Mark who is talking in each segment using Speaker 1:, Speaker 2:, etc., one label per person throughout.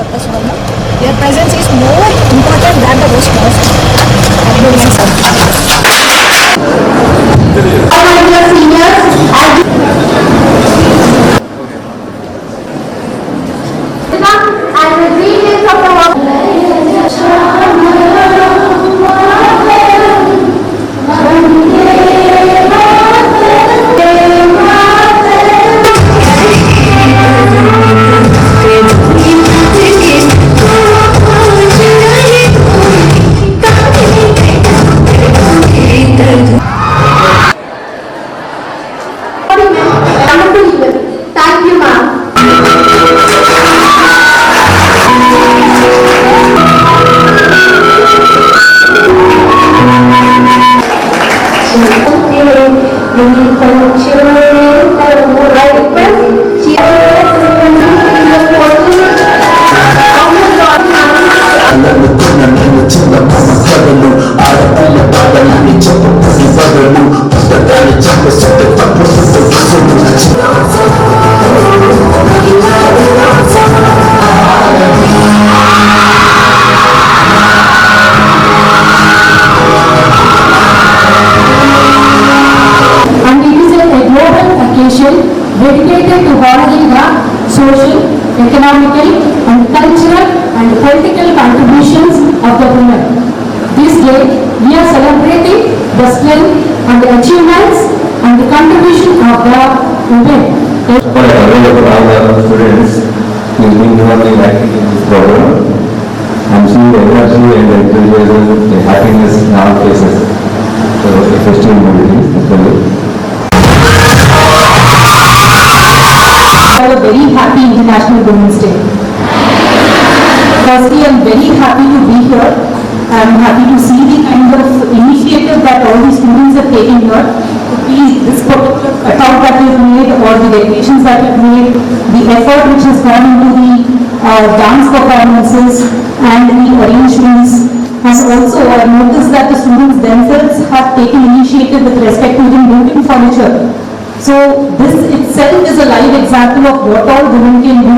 Speaker 1: Corporation your presence is more important than the wish
Speaker 2: of
Speaker 3: agreement, sir. Dedicated to honoring the social, economical, and cultural and political contributions of the women. This day, we are celebrating the strength and the achievements and the contribution of the women.
Speaker 4: Have
Speaker 3: a very happy International Women's Day. Firstly, I'm very happy to be here. I'm happy to see the kind of initiative that all the students have taken here. Please, this particular cutout that we've made or the decorations that we've made, the effort which has gone into the uh, dance performances and the arrangements. And also, I noticed that the students themselves have taken initiative with respect to the moving furniture. So this itself is a live example of what all women can do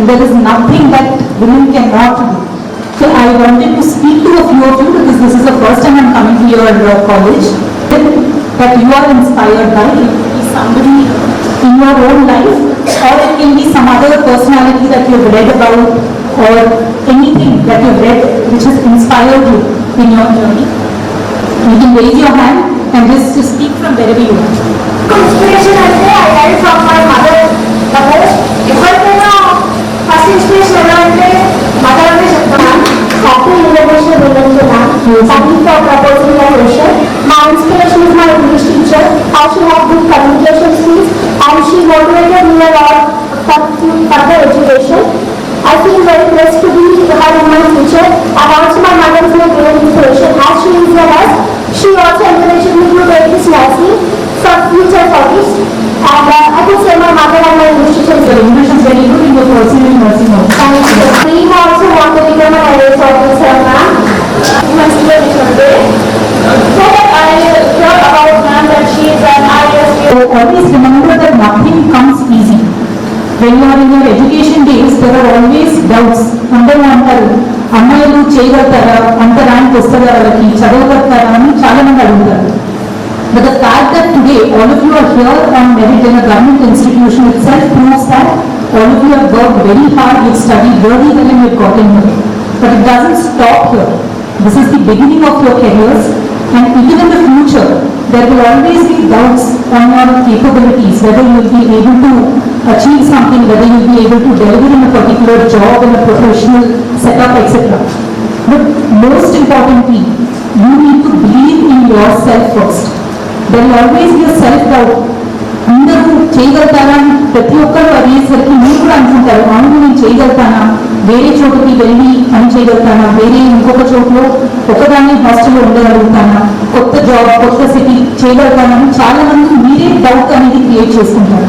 Speaker 3: and there is nothing that women cannot do. So I wanted to speak to a few of you because this is the first time I'm coming to your uh, college. That you are inspired by, somebody in your own life or it can be some other personality that you've read about or anything that you've read which has inspired you in your journey. You can raise your hand and just just speak from wherever you are.
Speaker 2: Inspiration అంటే I learn from my mother the most ఎవరికైనా first inspiration ఎలా అంటే mother అంటే చెప్తున్నాను happy innovation వివరించున్నాను thank for proposing the question my inspiration is my English teacher how she have good communication skills and she motivated me a lot further education I feel very blessed to be her in my future and also my mother is my great inspiration as she is a
Speaker 3: when are in your education education days, are always doubts అందరూ అంటారు అమ్మాయిలు చేయగలుగుతారా అంత rank వస్తుందా వాళ్ళకి చదవగలుగుతారా అని చాలా మంది అడుగుతారు But the fact that today all of you are here on merit in a government institution itself proves that all of you have worked very hard, you've studied very well and you've gotten here. But it doesn't stop here. This is the beginning of your careers and even in the future, there will always be doubts on your capabilities, whether you will be able to achieve something, whether you'll be able to deliver in a particular job, in a professional setup, etc. But most importantly, you need to believe in yourself first. There will always be a self-doubt. అందరూ చేయగలుగుతారా ప్రతి ఒక్కరు అడిగేసరికి మీరు కూడా అనుకుంటారు అవును నేను చేయగలుగుతానా వేరే చోటుకి వెళ్ళి పని చేయగలుగుతానా వేరే ఇంకొక చోట్లో ఒకదాన్ని హాస్టల్లో ఉండగలుగుతానా కొత్త జాబ్ కొత్త సిటీ చేయగలుగుతానని చాలా మంది మీరే డౌట్ అనేది క్రియేట్ చేసుకుంటారు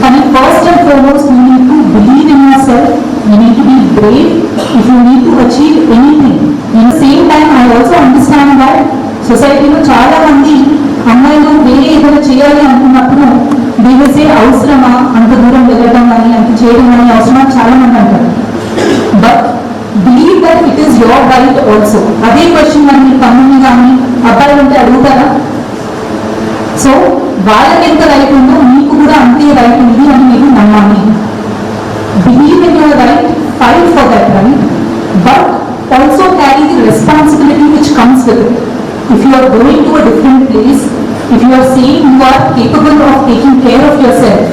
Speaker 3: కానీ first and foremost you need to believe in yourself you need to be brave if you need to achieve anything in same time I also understand that సొసైటీలో చాలా మంది అమ్మాయిలు వేరే ఏదైనా చేయాలి అనుకున్నప్పుడు బీఎస్ఏ అవసరమా? అంత దూరం వెళ్ళడం కానీ అంత చేయడం కానీ అవసరమా? చాలా మంది అంటారు. But believe that it is your right also అదే క్వశ్చన్ మనం మీ తమ్ముని కానీ అబ్బాయిలు ఉంటే అడుగుతారా? సో వాళ్ళకి ఎంత రైట్ ఉందో right only maybe. Believe in your right, fight for that right, but also carry the responsibility which comes with it. If you are going to a different place, if you are saying you are capable of taking care of yourself,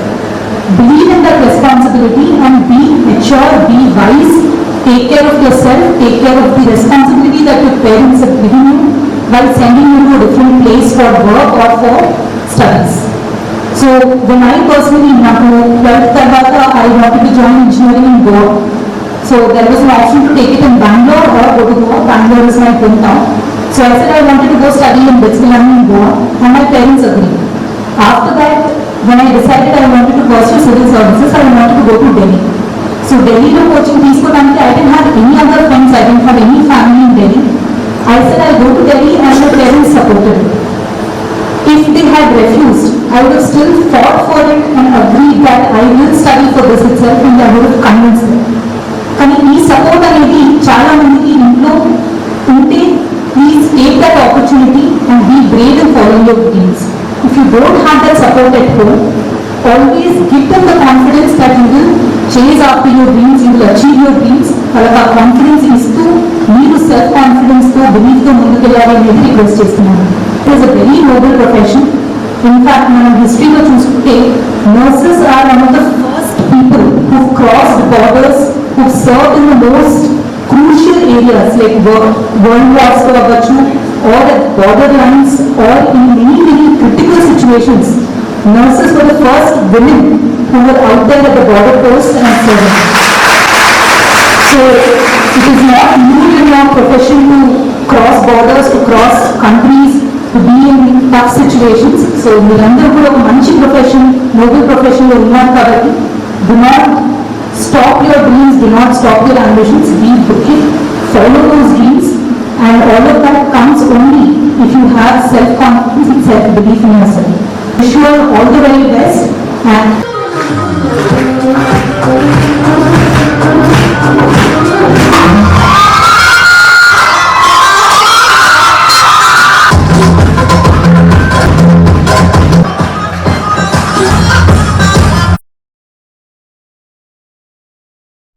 Speaker 3: believe in that responsibility and be mature, be wise, take care of yourself, take care of the responsibility that your parents have given you while sending you to a different place for work or for studies. so when I personally నాకు twelfth తర్వాత I want to join engineering in Goa so there was an option to take it in Bengaluru or go to Goa Bengaluru is my home town so I I I wanted to go study in in learning in Goa and my parents agree when I decided I wanted to pursue civil services, I wanted to go to Delhi. So Delhi to coaching తీసుకోవడానికి I didn't have any other friends, I didn't have any family in Delhi. I said I'll go to Delhi and my parents supported me. If they had refused, I would have still fought for it and agreed that I will study for this itself and I would have convinced them. కానీ ఈ support అనేది చాలా మందికి ఇంట్లో ఉంటే please take that opportunity and be brave in following your dreams if you don't have that support at home always give them the confidence that you will chase after your dreams you will achieve your dreams వాళ్ళకి ఆ confidence ఇస్తూ మీరు self కాన్ఫిడెన్స్తో బిలీఫ్తో believe ముందుకెళ్ళాలి అనేది request చేస్తున్నాను. It is a very Nobel profession in fact మనం హిస్టరీలో చూసుకుంటే nurses are one of the first people who crossed borders who serve in the most crucial areas like world, world wars లో అవ్వచ్చు or at border lines or in many many critical situations nurses were the first women who were out there at the border post and serving. So it is not new in your profession to cross borders, to cross countries, to be in tough situations. So, we under the Manchi profession, noble profession, do not stop your dreams, do not stop your ambitions. Be booking, follow those dreams, and all of that comes only if you have self confidence self belief in yourself. Wish you all, the very best and.